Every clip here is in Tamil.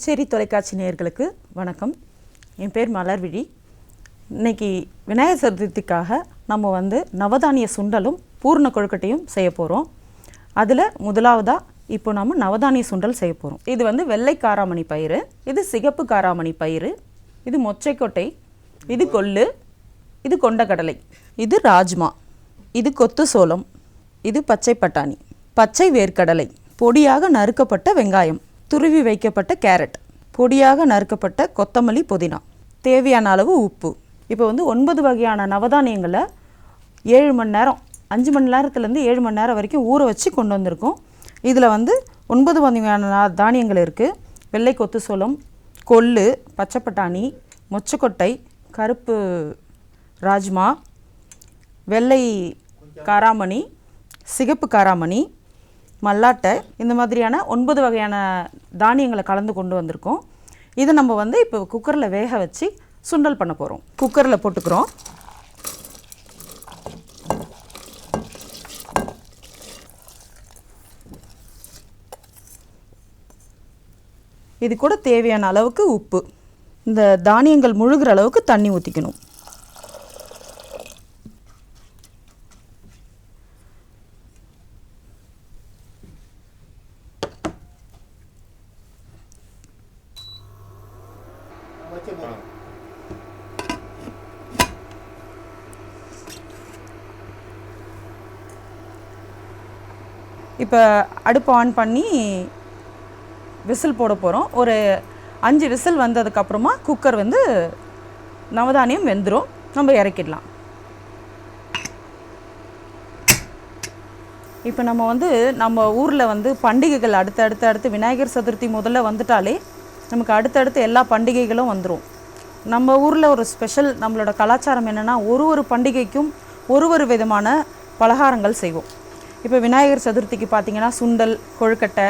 புதுச்சேரி தொலைக்காட்சி நேயர்களுக்கு வணக்கம். என் பேர் மலர்விழி. இன்னைக்கு விநாயகர் சதுர்த்திக்காக நம்ம வந்து நவதானிய சுண்டலும் பூர்ண கொழுக்கட்டையும் செய்ய போகிறோம் அதில் முதலாவதாக இப்போ நம்ம நவதானிய சுண்டல் செய்ய போகிறோம் இது வந்து வெள்ளை காராமணி பயிறு இது சிகப்பு காராமணி பயிறு இது மொச்சைக்கொட்டை இது கொள்ளு இது கொண்டக்கடலை இது ராஜ்மா இது கொத்து சோளம் இது பச்சை பட்டாணி பச்சை வேர்க்கடலை பொடியாக நறுக்கப்பட்ட வெங்காயம் துருவி வைக்கப்பட்ட கேரட் பொடியாக நறுக்கப்பட்ட கொத்தமல்லி புதினா. தேவையான அளவு உப்பு. இப்போ வந்து ஒன்பது வகையான நவதானியங்களை ஏழு மணி நேரம் அஞ்சு மணி நேரத்துலேருந்து ஏழு மணி நேரம் வரைக்கும் ஊற வச்சு கொண்டு வந்திருக்கோம். இதில் வந்து ஒன்பது வகையான நா- தானியங்கள் இருக்குது வெள்ளை கொத்து சோளம் கொள்ளு பச்சைப்பட்டாணி மொச்சக்கொட்டை கருப்பு ராஜ்மா வெள்ளை காராமணி சிகப்பு காராமணி மல்லாட்டை இந்த மாதிரியான ஒன்பது வகையான தானியங்களை கலந்து கொண்டு வந்திருக்கோம். இதை நம்ம வந்து இப்போ குக்கரில் வேக வச்சு சுண்டல் பண்ண போகிறோம் குக்கரில் போட்டுக்கிறோம். இது கூட தேவையான அளவுக்கு உப்பு. இந்த தானியங்கள் முழுகிற அளவுக்கு தண்ணி ஊற்றிக்கணும் இப்போ அடுப்பு ஆன் பண்ணி விசில் போட போகிறோம் ஒரு அஞ்சு விசில் வந்ததுக்கப்புறமா குக்கர் வந்து நவதானியம் வெந்துடும் நம்ம இறக்கிடலாம். இப்போ நம்ம வந்து நம்ம ஊரில் வந்து பண்டிகைகள் அடுத்து அடுத்து அடுத்து விநாயகர் சதுர்த்தி முதல்ல வந்துட்டாலே நமக்கு அடுத்தடுத்து எல்லா பண்டிகைகளும் வந்துடும் நம்ம ஊரில் ஒரு ஸ்பெஷல் நம்மளோட கலாச்சாரம் என்னென்னா ஒரு ஒரு பண்டிகைக்கும் ஒரு ஒரு விதமான பலகாரங்கள் செய்வோம். இப்போ விநாயகர் சதுர்த்திக்கு பார்த்தீங்கன்னா சுண்டல் கொழுக்கட்டை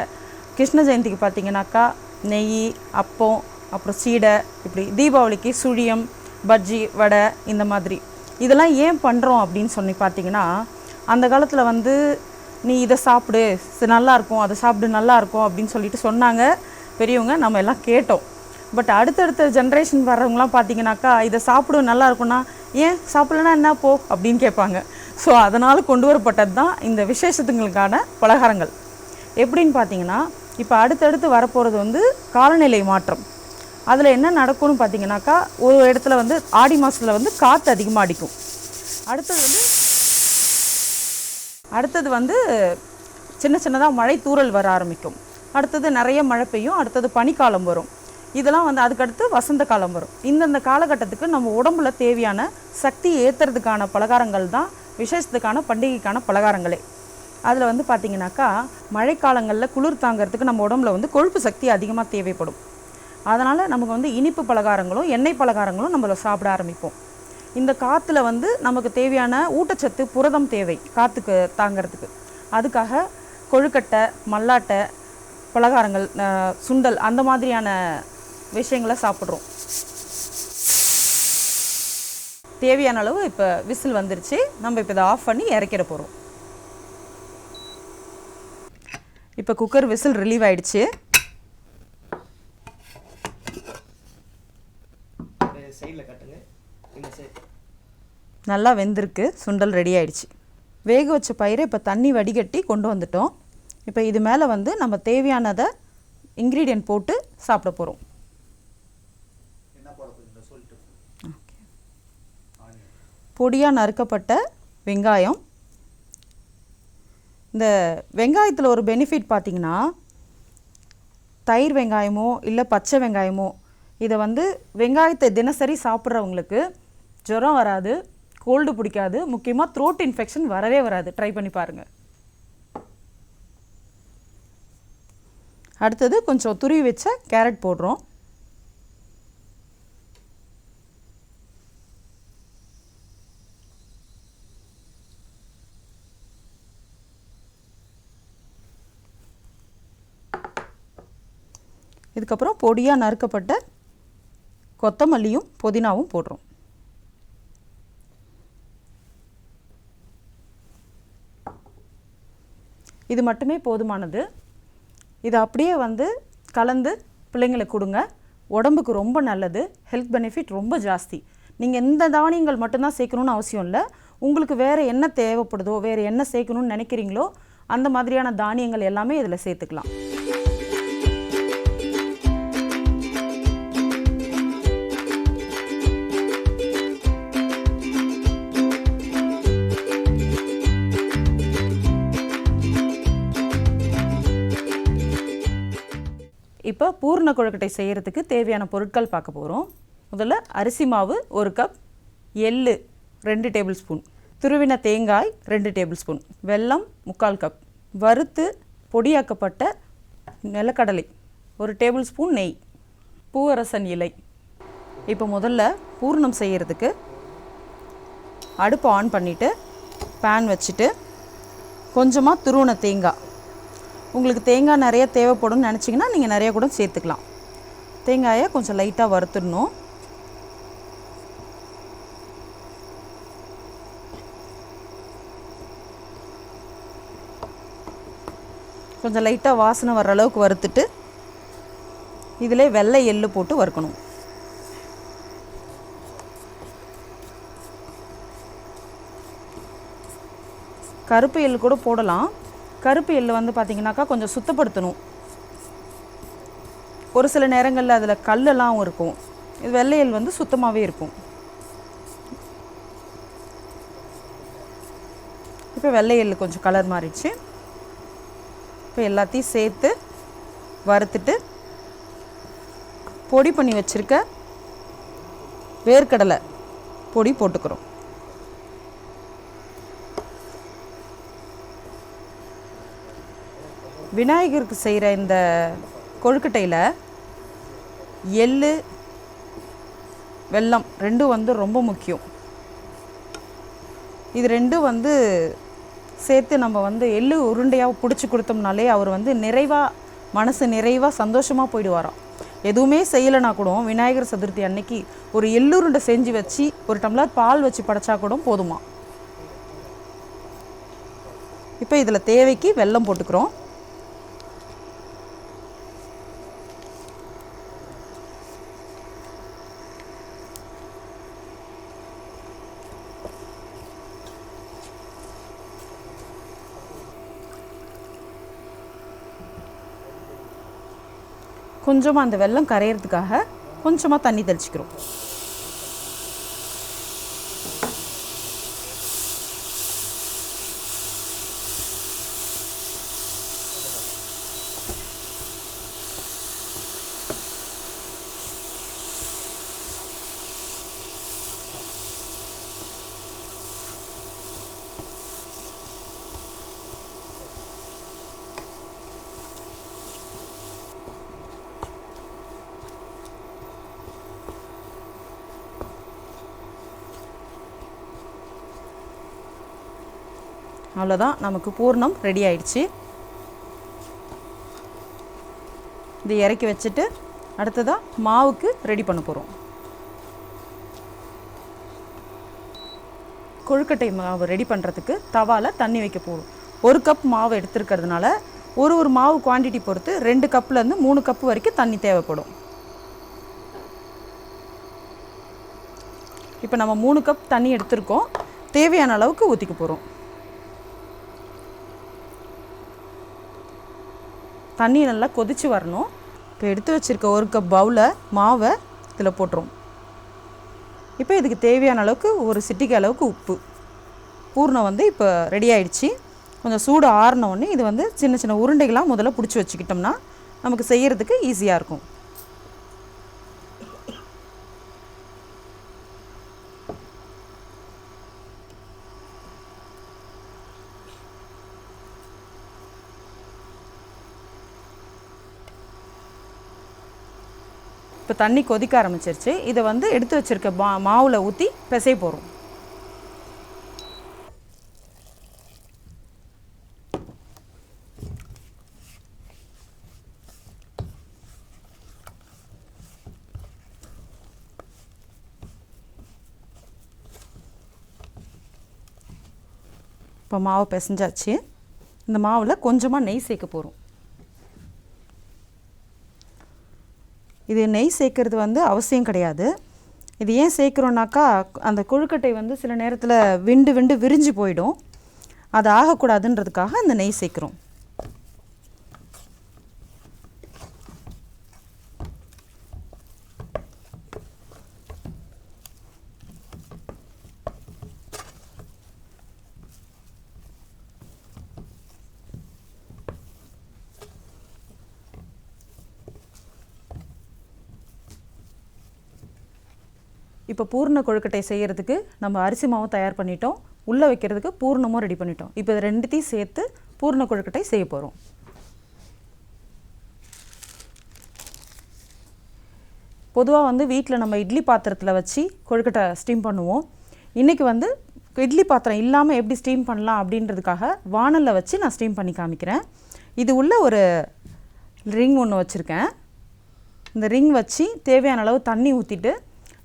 கிருஷ்ண ஜெயந்திக்கு பார்த்தீங்கன்னாக்கா நெய் அப்பம் அப்புறம் சீடை இப்படி தீபாவளிக்கு சுழியம் பஜ்ஜி வடை இந்த மாதிரி. இதெல்லாம் ஏன் பண்ணுறோம் அப்படின்னு சொல்லி பார்த்தீங்கன்னா அந்த காலத்தில் வந்து நீ இதை சாப்பிடு இது அதை சாப்பிடு நல்லா இருக்கும் அப்படின்னு சொல்லிட்டு சொன்னாங்க பெரியவங்க நம்ம எல்லாம் கேட்டோம். பட் அடுத்தடுத்த ஜென்ரேஷன் வர்றவங்களாம் பார்த்தீங்கன்னாக்கா இதை சாப்பிடும் நல்லா இருக்கும்னா ஏன் சாப்பிட்லன்னா என்ன போ அப்படின்னு கேட்பாங்க. ஸோ அதனால் கொண்டு வரப்பட்டது தான் இந்த விசேஷத்துங்களுக்கான பலகாரங்கள். எப்படின்னு பார்த்தீங்கன்னா இப்போ அடுத்தடுத்து வரப்போகிறது வந்து காலநிலை மாற்றம். அதில் என்ன நடக்கும்னு பார்த்தீங்கன்னாக்கா ஒரு இடத்துல வந்து ஆடி மாதத்தில் வந்து காற்று அதிகமாக அடிக்கும். அடுத்தது வந்து அடுத்தது வந்து சின்ன சின்னதாக மழை தூறல் வர ஆரம்பிக்கும். அடுத்தது நிறைய மழை பெய்யும் அடுத்தது பனிக்காலம் வரும். இதெல்லாம் வந்து அதுக்கடுத்து வசந்த காலம் வரும். இந்தந்த காலகட்டத்துக்கு நம்ம உடம்புல தேவையான சக்தி ஏற்றுறதுக்கான பலகாரங்கள் தான் விசேஷத்துக்கான பண்டிகைக்கான பலகாரங்களே. அதில் வந்து பார்த்தீங்கன்னாக்கா மழைக்காலங்களில் குளிர் தாங்கிறதுக்கு நம்ம உடம்புல வந்து கொழுப்பு சக்தி அதிகமாக தேவைப்படும். அதனால் நமக்கு வந்து இனிப்பு பலகாரங்களும் எண்ணெய் பலகாரங்களும் நம்மள சாப்பிட ஆரம்பிப்போம். இந்த காற்றுல வந்து நமக்கு தேவையான ஊட்டச்சத்து புரதம் தேவை காற்றுக்கு தாங்கிறதுக்கு. அதுக்காக கொழுக்கட்டை மல்லாட்டை பலகாரங்கள் சுண்டல் அந்த மாதிரியான விஷயங்களை சாப்பிட்றோம். தேவையான அளவு இப்போ விசில் வந்துருச்சு. நம்ம இப்போ இதை ஆஃப் பண்ணி இறக்கிட போகிறோம் இப்போ குக்கர் விசில் ரிலீவ் ஆயிடுச்சு. நல்லா வெந்திருக்கு. சுண்டல் ரெடி ஆயிடுச்சு. வேக வச்ச பயிரை இப்போ தண்ணி வடிகட்டி கொண்டு வந்துட்டோம். இப்போ இது மேலே வந்து நம்ம தேவையானதை இன்க்ரீடியன்ட் போட்டு சாப்பிட போகிறோம் என்ன போட போறீங்க சொல்லிட்டு பொடியாக நறுக்கப்பட்ட வெங்காயம். இந்த வெங்காயத்தில் ஒரு பெனிஃபிட் பார்த்தீங்கன்னா தயிர் வெங்காயமோ இல்லை பச்சை வெங்காயமோ இதை வந்து வெங்காயத்தை தினசரி சாப்பிட்றவங்களுக்கு ஜுரம் வராது கோல்டு பிடிக்காது முக்கியமாக த்ரோட் இன்ஃபெக்ஷன் வரவே வராது. ட்ரை பண்ணி பாருங்கள் அடுத்தது கொஞ்சம் துருவி வச்ச கேரட் போடுறோம். இதுக்கப்புறம் பொடியாக நறுக்கப்பட்ட கொத்தமல்லியும் புதினாவும் போடுறோம். இது மட்டுமே போதுமானது. இது அப்படியே வந்து கலந்து பிள்ளைங்களுக்கு கொடுங்க. உடம்புக்கு ரொம்ப நல்லது. ஹெல்த் பெனிஃபிட் ரொம்ப ஜாஸ்தி. நீங்கள் இந்த தானியங்கள் மட்டும்தான் சேர்க்கணும்னு அவசியம் இல்லை. உங்களுக்கு வேறு என்ன தேவைப்படுதோ வேறு என்ன சேர்க்கணும்னு நினைக்கிறீங்களோ அந்த மாதிரியான தானியங்கள் எல்லாமே இதில் சேர்த்துக்கலாம். இப்போ பூர்ண கொழுக்கட்டை செய்கிறதுக்கு தேவையான பொருட்கள் பார்க்க போகிறோம் முதல்ல அரிசி மாவு ஒரு கப் எள்ளு ரெண்டு டேபிள் ஸ்பூன் துருவின தேங்காய் ரெண்டு டேபிள் ஸ்பூன் வெல்லம் முக்கால் கப் வறுத்து பொடியாக்கப்பட்ட நிலக்கடலை ஒரு டேபிள் ஸ்பூன் நெய் பூவரசன் இலை. இப்போ முதல்ல பூர்ணம் செய்கிறதுக்கு அடுப்பு ஆன் பண்ணிவிட்டு பேன் வச்சுட்டு கொஞ்சமாக துருவன தேங்காய் உங்களுக்கு தேங்காய் நிறைய தேவைப்படும்னு நினச்சிங்கன்னா நீங்கள் நிறைய கூட சேர்த்துக்கலாம். தேங்காயை கொஞ்சம் லைட்டாக வறுத்துடணும். கொஞ்சம் லைட்டாக வாசனை வர்ற அளவுக்கு வறுத்துட்டு இதிலே வெள்ளை எள்ளு போட்டு வறுக்கணும். கருப்பு எள்ளு கூட போடலாம். கருப்பு எள்ளு வந்து பார்த்திங்கனாக்கா கொஞ்சம் சுத்தப்படுத்தணும். ஒரு சில நேரங்களில் அதில் கல்லெல்லாம் இருக்கும். இது வெள்ளை வந்து சுத்தமாகவே இருக்கும். இப்போ வெள்ளை எள்ளு கொஞ்சம் கலர் மாறிடுச்சு. இப்போ எல்லாத்தையும் சேர்த்து வறுத்துட்டு பொடி பண்ணி வச்சுருக்க வேர்க்கடலை பொடி போட்டுக்கிறோம். விநாயகருக்கு செய்கிற இந்த கொழுக்கட்டையில் எள்ளு வெல்லம் ரெண்டும் வந்து ரொம்ப முக்கியம். இது ரெண்டும் வந்து சேர்த்து நம்ம வந்து எள்ளு உருண்டையாக பிடிச்சி கொடுத்தோம்னாலே அவர் வந்து நிறைவாக மனசு நிறைவாக சந்தோஷமாக போயிடுவாராம். எதுவுமே செய்யலைனா கூட விநாயகர் சதுர்த்தி அன்னைக்கு ஒரு எள்ளுருண்டை செஞ்சு வச்சு ஒரு டம்ளர் பால் வச்சு படைச்சா கூட போதுமா? இப்போ இதில் தேவைக்கு வெல்லம் போட்டுக்கிறோம். கொஞ்சமாக அந்த வெள்ளம் கரையிறதுக்காக கொஞ்சமாக தண்ணி தெளிச்சிக்கிறோம். அவ்வளோதான் நமக்கு பூர்ணம் ரெடி ஆயிடுச்சு. இது இறக்கி வச்சுட்டு அடுத்ததாக மாவுக்கு ரெடி பண்ண போகிறோம் கொழுக்கட்டை மாவு ரெடி பண்ணுறதுக்கு தவாவில் தண்ணி வைக்க போகிறோம் ஒரு கப் மாவு எடுத்துருக்கிறதுனால ஒரு ஒரு மாவு குவான்டிட்டி பொறுத்து ரெண்டு கப்லேருந்து மூணு கப் வரைக்கும் தண்ணி தேவைப்படும். இப்போ நம்ம மூணு கப் தண்ணி எடுத்திருக்கோம். தேவையான அளவுக்கு ஊற்றிக்க போகிறோம் தண்ணி நல்லா கொதிச்சு வரணும். இப்போ எடுத்து வச்சுருக்க ஒரு கப் பவுலில் மாவை இதில் போட்டுரும். இப்போ இதுக்கு தேவையான அளவுக்கு ஒரு சிட்டிக்கு அளவுக்கு உப்பு. பூர்ணம் வந்து இப்போ ரெடி ஆயிடுச்சு. கொஞ்சம் சூடு ஆறினோடனே இது வந்து சின்ன சின்ன உருண்டைகளாக முதல்ல பிடிச்சி வச்சுக்கிட்டோம்னா நமக்கு செய்கிறதுக்கு ஈஸியாக இருக்கும். இப்போ தண்ணி கொதிக்க ஆரம்பிச்சிருச்சு. இதை வந்து எடுத்து வச்சிருக்க மா மாவில் ஊற்றி பிசை போகிறோம் இப்போ மாவு பிசைஞ்சாச்சு. இந்த மாவில் கொஞ்சமாக நெய் சேர்க்க போகிறோம் இது நெய் சேர்க்கறது வந்து அவசியம் கிடையாது. இது ஏன் சேர்க்குறோன்னாக்கா அந்த கொழுக்கட்டை வந்து சில நேரத்தில் விண்டு விண்டு விரிஞ்சு போயிடும். அது ஆகக்கூடாதுன்றதுக்காக அந்த நெய் சேர்க்குறோம். இப்போ பூர்ண கொழுக்கட்டை செய்கிறதுக்கு நம்ம அரிசி மாவும் தயார் பண்ணிட்டோம். உள்ளே வைக்கிறதுக்கு பூர்ணமும் ரெடி பண்ணிட்டோம். இப்போ இது ரெண்டுத்தையும் சேர்த்து பூர்ண கொழுக்கட்டை செய்ய போகிறோம் பொதுவாக வந்து வீட்டில் நம்ம இட்லி பாத்திரத்தில் வச்சு கொழுக்கட்டை ஸ்டீம் பண்ணுவோம். இன்றைக்கி வந்து இட்லி பாத்திரம் இல்லாமல் எப்படி ஸ்டீம் பண்ணலாம் அப்படின்றதுக்காக வானலில் வச்சு நான் ஸ்டீம் பண்ணி காமிக்கிறேன். இது உள்ள ஒரு ரிங் ஒன்று வச்சுருக்கேன். இந்த ரிங் வச்சு தேவையான அளவு தண்ணி ஊற்றிட்டு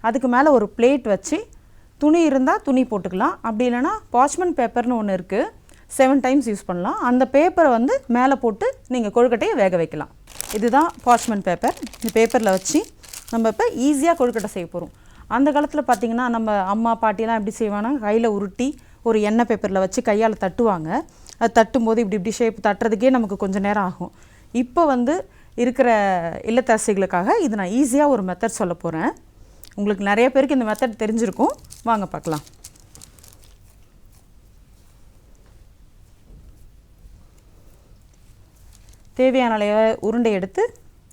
அதுக்கு மேலே ஒரு பிளேட் வச்சு துணி இருந்தால் துணி போட்டுக்கலாம். அப்படி இல்லைன்னா பாச்மெண்ட் பேப்பர்னு ஒன்று இருக்குது செவன் டைம்ஸ் யூஸ் பண்ணலாம். அந்த பேப்பரை வந்து மேலே போட்டு நீங்கள் கொழுக்கட்டையை வேக வைக்கலாம். இதுதான் பாச்மெண்ட் பேப்பர் இந்த பேப்பரில் வச்சு நம்ம இப்போ ஈஸியாக கொழுக்கட்டை செய்ய போகிறோம் அந்த காலத்தில் பார்த்திங்கன்னா நம்ம அம்மா பாட்டிலாம் எப்படி செய்வாங்கன்னா கையில் உருட்டி ஒரு எண்ணெய் பேப்பரில் வச்சு கையால் தட்டுவாங்க. அது தட்டும்போது இப்படி இப்படி ஷேப் தட்டுறதுக்கே நமக்கு கொஞ்சம் நேரம் ஆகும். இப்போ வந்து இருக்கிற இல்லத்தரசிகளுக்காக இது நான் ஈஸியாக ஒரு மெத்தட் சொல்ல போகிறேன் உங்களுக்கு நிறைய பேருக்கு இந்த மெத்தட் தெரிஞ்சிருக்கும். வாங்க பார்க்கலாம். தேவையான அளவு உருண்டை எடுத்து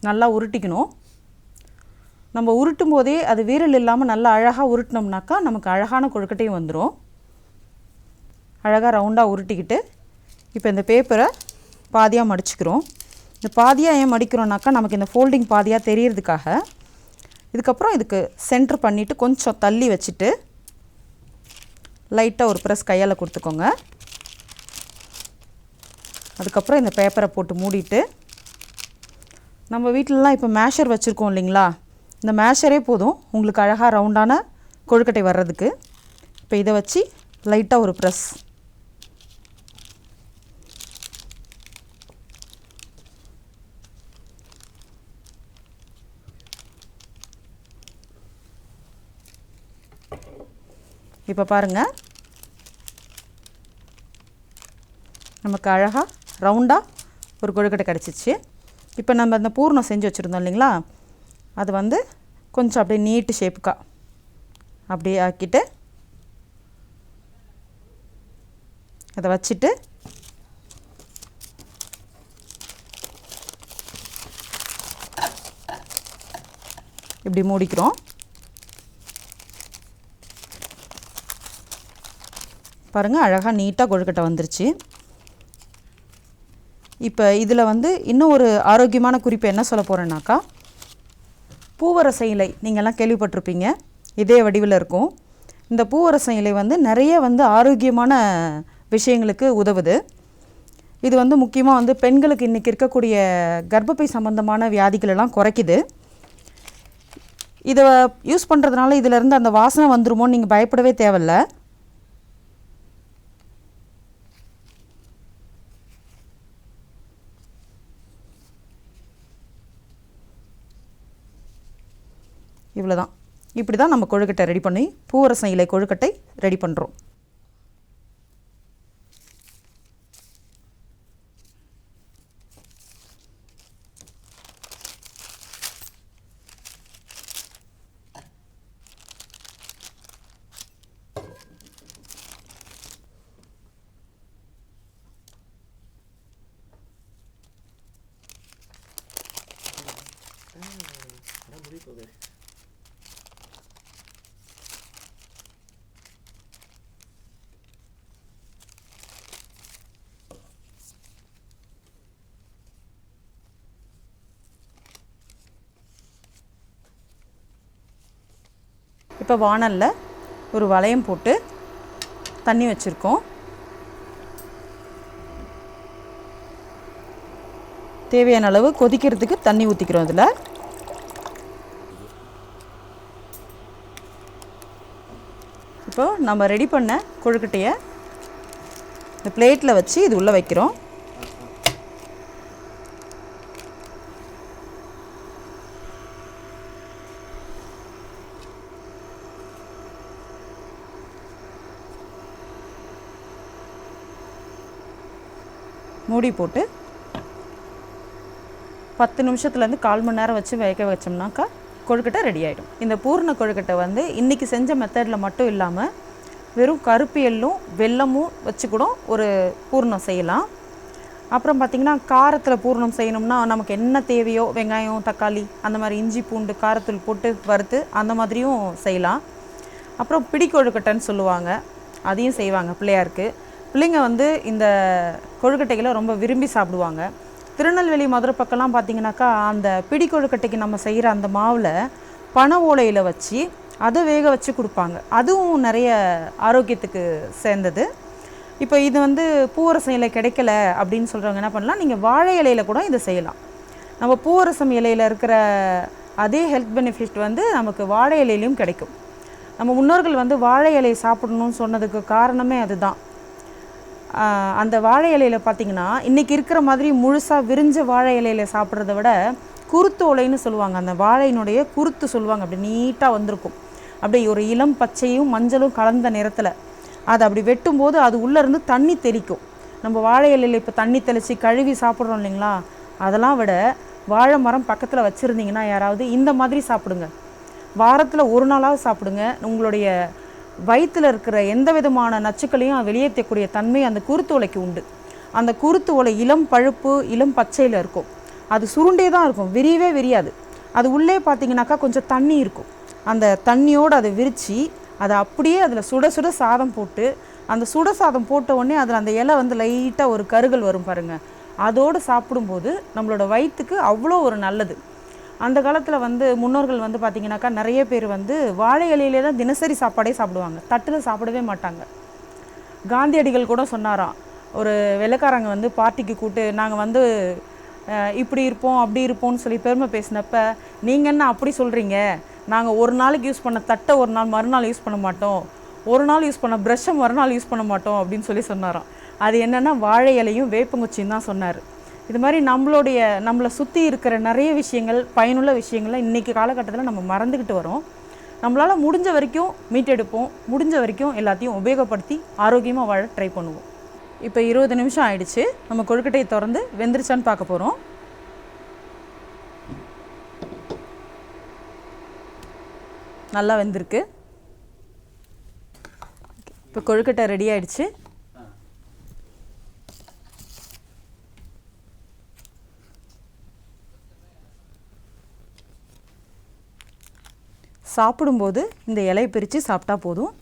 நல்லா உருட்டிக்கணும். நம்ம உருட்டும் போதே அது வீரல் இல்லாமல் நல்லா அழகாக உருட்டினோம்னாக்கா நமக்கு அழகான கொழுக்கட்டையும் வந்துடும் அழகாக ரவுண்டாக உருட்டிக்கிட்டு இப்போ இந்த பேப்பரை பாதியாக மடிச்சுக்கிறோம். இந்த பாதியாக ஏன் மடிக்கிறோம்னாக்கா நமக்கு இந்த ஃபோல்டிங் பாதியாக தெரியறதுக்காக இதுக்கப்புறம் இதுக்கு சென்டர் பண்ணிவிட்டு கொஞ்சம் தள்ளி வச்சுட்டு லைட்டாக ஒரு ப்ரெஸ் கையால் கொடுத்துக்கோங்க. அதுக்கப்புறம் இந்த பேப்பரை போட்டு மூடிட்டு நம்ம வீட்டிலலாம் இப்போ மேஷர் வச்சுருக்கோம் இல்லைங்களா? இந்த மேஷரே போதும். உங்களுக்கு அழகாக ரவுண்டான கொழுக்கட்டை வர்றதுக்கு. இப்போ இதை வச்சு லைட்டாக ஒரு ப்ரெஸ் இப்போ பாருங்கள் நமக்கு அழகாக ரவுண்டாக ஒரு கொழுக்கட்டை கிடச்சிச்சு. இப்போ நம்ம அந்த பூர்ணம் செஞ்சு வச்சுருந்தோம் இல்லைங்களா? அது வந்து கொஞ்சம் அப்படியே நீட்டு ஷேப்புக்காக அப்படியே ஆக்கிட்டு அதை வச்சுட்டு இப்படி மூடிக்கிறோம். பாருங்கள் அழகாக நீட்டாக கொழுக்கட்டை வந்துருச்சு. இப்போ இதில் வந்து இன்னும் ஒரு ஆரோக்கியமான குறிப்பு என்ன சொல்ல போகிறேன்னாக்கா பூவரச இலை நீங்கள்லாம் கேள்விப்பட்டிருப்பீங்க இதே வடிவில் இருக்கும். இந்த பூவரச இலை வந்து நிறைய வந்து ஆரோக்கியமான விஷயங்களுக்கு உதவுது. இது வந்து முக்கியமாக வந்து பெண்களுக்கு இன்றைக்கி இருக்கக்கூடிய கர்ப்பப்பை சம்பந்தமான வியாதிகளெல்லாம் குறைக்குது. இதை யூஸ் பண்ணுறதுனால இதிலேருந்து அந்த வாசனை வந்துருமோன்னு நீங்கள் பயப்படவே தேவையில்லை. இவ்வளோ தான் இப்படி தான் நம்ம கொழுக்கட்டை ரெடி பண்ணி பூவரசம் இலை கொழுக்கட்டை ரெடி பண்ணுறோம் இப்போ வானலில் ஒரு வளையம் போட்டு தண்ணி வச்சுருக்கோம். தேவையான அளவு கொதிக்கிறதுக்கு தண்ணி ஊற்றிக்கிறோம் இதில். இப்போ நம்ம ரெடி பண்ண கொழுக்கட்டையை இந்த பிளேட்டில் வச்சு இது உள்ளே வைக்கிறோம். மூடி போட்டு பத்து நிமிஷத்துலேருந்து கால் மணி நேரம் வச்சு வேக வச்சோம்னாக்கா கொழுக்கட்டை ரெடி ஆகிடும் இந்த பூர்ண கொழுக்கட்டை வந்து இன்றைக்கி செஞ்ச மெத்தடில் மட்டும் இல்லாமல் வெறும் கருப்பு எள்ளும் வெல்லமும் வச்சு கூட ஒரு பூர்ணம் செய்யலாம். அப்புறம் பார்த்திங்கன்னா காரத்தில் பூர்ணம் செய்யணும்னா நமக்கு என்ன தேவையோ வெங்காயம் தக்காளி அந்த மாதிரி இஞ்சி பூண்டு காரத்தூள் போட்டு வறுத்து அந்த மாதிரியும் செய்யலாம். அப்புறம் பிடி கொழுக்கட்டைன்னு சொல்லுவாங்க. அதையும் செய்வாங்க பிள்ளையாருக்கு. பிள்ளைங்க வந்து இந்த கொழுக்கட்டைகளை ரொம்ப விரும்பி சாப்பிடுவாங்க. திருநெல்வேலி மதுரை பக்கம்லாம் பார்த்தீங்கன்னாக்கா அந்த பிடி கொழுக்கட்டைக்கு நம்ம செய்கிற அந்த மாவில் பனை ஓலையில் வச்சு அதை வேக வச்சு கொடுப்பாங்க. அதுவும் நிறைய ஆரோக்கியத்துக்கு சேர்ந்தது. இப்போ இது வந்து பூவரசம் இலை கிடைக்கல அப்படின்னு சொல்கிறவங்க என்ன பண்ணலாம் நீங்கள் வாழை இலையில கூட இதை செய்யலாம். நம்ம பூவரசம் இலையில் இருக்கிற அதே ஹெல்த் பெனிஃபிட் வந்து நமக்கு வாழை இலையிலையும் கிடைக்கும். நம்ம முன்னோர்கள் வந்து வாழை இலையை சாப்பிடணும்னு சொன்னதுக்கு காரணமே அதுதான். அந்த வாழை இலையில பார்த்தீங்கன்னா இன்றைக்கி இருக்கிற மாதிரி முழுசாக விரிஞ்ச வாழை இலையில சாப்பிட்றத விட குருத்து ஓலைன்னு சொல்லுவாங்க. அந்த வாழையினுடைய குருத்து சொல்லுவாங்க. அப்படி நீட்டாக வந்திருக்கும். அப்படியே ஒரு இளம் பச்சையும் மஞ்சளும் கலந்த நிறத்தில் அதை அப்படி வெட்டும்போது அது உள்ளே இருந்து தண்ணி தெளிக்கும். நம்ம வாழை இலையில இப்போ தண்ணி தெளித்து கழுவி சாப்பிட்றோம் இல்லைங்களா? அதெல்லாம் விட வாழை மரம் பக்கத்தில் வச்சுருந்தீங்கன்னா யாராவது இந்த மாதிரி சாப்பிடுங்க. வாரத்தில் ஒரு நாளாவது சாப்பிடுங்க. உங்களுடைய வயிற்றில் இருக்கிற எந்த விதமான நச்சுக்களையும் வெளியேற்றக்கூடிய தன்மை அந்த குருத்து ஓலைக்கு உண்டு. அந்த குருத்து ஓலை இளம் பழுப்பு இளம் பச்சையில் இருக்கும். அது சுருண்டே தான் இருக்கும் விரியவே விரியாது. அது உள்ளே பார்த்தீங்கன்னாக்கா கொஞ்சம் தண்ணி இருக்கும். அந்த தண்ணியோடு அதை விரித்து அதை அப்படியே அதில் சுட சுட சாதம் போட்டு அந்த சுட சாதம் போட்ட உடனே அதில் அந்த இலை வந்து லைட்டாக ஒரு கருகல் வரும் பாருங்கள் அதோடு சாப்பிடும்போது நம்மளோட வயிற்றுக்கு அவ்வளோ ஒரு நல்லது. அந்த காலத்தில் வந்து முன்னோர்கள் வந்து பார்த்திங்கனாக்கா நிறைய பேர் வந்து வாழை இலையிலே தான் தினசரி சாப்பாடே சாப்பிடுவாங்க. தட்டில் சாப்பிடவே மாட்டாங்க. காந்தியடிகள் கூட சொன்னாராம் ஒரு வெள்ளைக்காரங்க வந்து பார்ட்டிக்கு கூட்டு நாங்கள் வந்து இப்படி இருப்போம் அப்படி இருப்போம்னு சொல்லி பெருமை பேசினப்ப நீங்கள் என்ன அப்படி சொல்கிறீங்க நாங்கள் ஒரு நாளைக்கு யூஸ் பண்ண தட்டை ஒரு நாள் மறுநாள் யூஸ் பண்ண மாட்டோம். ஒரு நாள் யூஸ் பண்ண ப்ரஷ்ஷை மறுநாள் யூஸ் பண்ண மாட்டோம். அப்படின்னு சொல்லி சொன்னாராம். அது என்னென்னா வாழை இலையும் வேப்பங்குச்சியும் தான் சொன்னார். இது மாதிரி நம்மளுடைய நம்மளை சுற்றி இருக்கிற நிறைய விஷயங்கள் பயனுள்ள விஷயங்களை இன்றைக்கி காலகட்டத்தில் நம்ம மறந்துக்கிட்டு வரோம். நம்மளால் முடிஞ்ச வரைக்கும் மீட்டெடுப்போம் முடிஞ்ச வரைக்கும் எல்லாத்தையும் உபயோகப்படுத்தி ஆரோக்கியமாக வாழ ட்ரை பண்ணுவோம். இப்போ இருபது நிமிஷம் ஆயிடுச்சு. நம்ம கொழுக்கட்டையை திறந்து வெந்துருச்சான்னு பார்க்க போகிறோம் நல்லா வெந்திருக்கு. இப்போ கொழுக்கட்டை ரெடி ஆயிடுச்சு. சாப்பிடும்போது இந்த இலையை பிரித்து சாப்பிட்டா போதும்.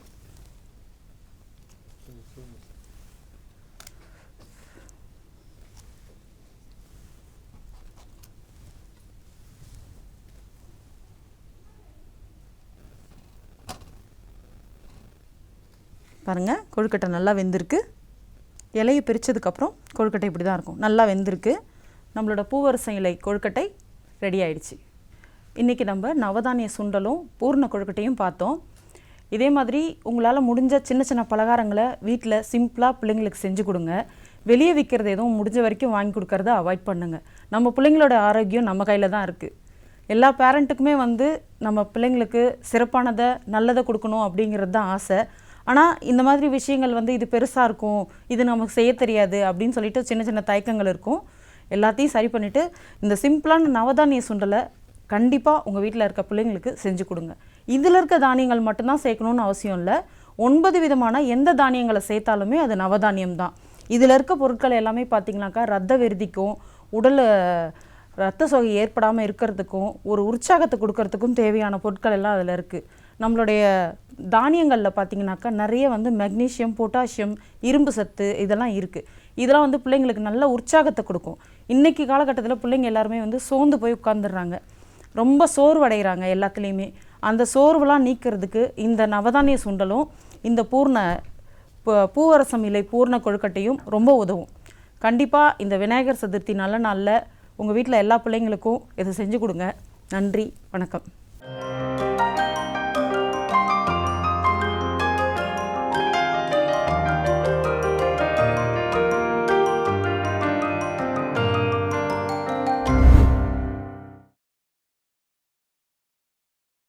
பாருங்கள் கொழுக்கட்டை நல்லா வெந்திருக்கு. இலையை பிரித்ததுக்கப்புறம் கொழுக்கட்டை இப்படி தான் இருக்கும். நல்லா வெந்திருக்கு. நம்மளோட பூவரசம் இலை கொழுக்கட்டை ரெடி ஆயிடுச்சு. இன்றைக்கி நம்ம நவதானிய சுண்டலும் பூர்ண கொழுக்கட்டையும் பார்த்தோம். இதே மாதிரி உங்களால் முடிஞ்ச சின்ன சின்ன பலகாரங்களை வீட்டில் சிம்பிளாக பிள்ளைங்களுக்கு செஞ்சு கொடுங்க. வெளியே விற்கிறது எதுவும் முடிஞ்ச வரைக்கும் வாங்கி கொடுக்கறத அவாய்ட் பண்ணுங்கள் நம்ம பிள்ளைங்களோட ஆரோக்கியம் நம்ம கையில் தான் இருக்குது எல்லா பேரண்ட்டுக்குமே வந்து நம்ம பிள்ளைங்களுக்கு சிறப்பானதை நல்லதை கொடுக்கணும் அப்படிங்கிறது தான் ஆசை. ஆனால் இந்த மாதிரி விஷயங்கள் வந்து இது பெருசாக இருக்கும் இது நமக்கு செய்ய தெரியாது அப்படின்னு சொல்லிட்டு சின்ன சின்ன தயக்கங்கள் இருக்கும். எல்லாத்தையும் சரி பண்ணிவிட்டு இந்த சிம்பிளான நவதானிய சுண்டலை கண்டிப்பாக உங்கள் வீட்டில் இருக்க பிள்ளைங்களுக்கு செஞ்சு கொடுங்க. இதில் இருக்க தானியங்கள் மட்டும்தான் சேர்க்கணும்னு அவசியம் இல்லை. ஒன்பது விதமான எந்த தானியங்களை சேர்த்தாலுமே அது நவதானியம் தான். இதில் இருக்க பொருட்கள் எல்லாமே பார்த்திங்கனாக்கா ரத்த விருதிக்கும் உடல் ரத்த சோகை ஏற்படாமல் இருக்கிறதுக்கும் ஒரு உற்சாகத்தை கொடுக்கறதுக்கும் தேவையான பொருட்கள் எல்லாம் அதில் இருக்குது நம்மளுடைய தானியங்களில் பார்த்திங்கனாக்கா நிறைய வந்து மெக்னீஷியம் பொட்டாசியம் இரும்பு சத்து இதெல்லாம் இருக்குது இதெல்லாம் வந்து பிள்ளைங்களுக்கு நல்ல உற்சாகத்தை கொடுக்கும். இன்றைக்கி காலகட்டத்தில் பிள்ளைங்க எல்லாருமே வந்து சோர்ந்து போய் உட்காந்துடுறாங்க ரொம்ப சோர்வடைகிறாங்க எல்லாத்துலேயுமே. அந்த சோர்வெல்லாம் நீக்கிறதுக்கு இந்த நவதானிய சுண்டலும் இந்த பூர்ண பூ- பூவரசம் இலை பூர்ண கொழுக்கட்டையும் ரொம்ப உதவும். கண்டிப்பாக இந்த விநாயகர் சதுர்த்தி நல்ல நாளில் உங்கள் வீட்டில் எல்லா பிள்ளைங்களுக்கும் இதை செஞ்சு கொடுங்க. நன்றி வணக்கம்.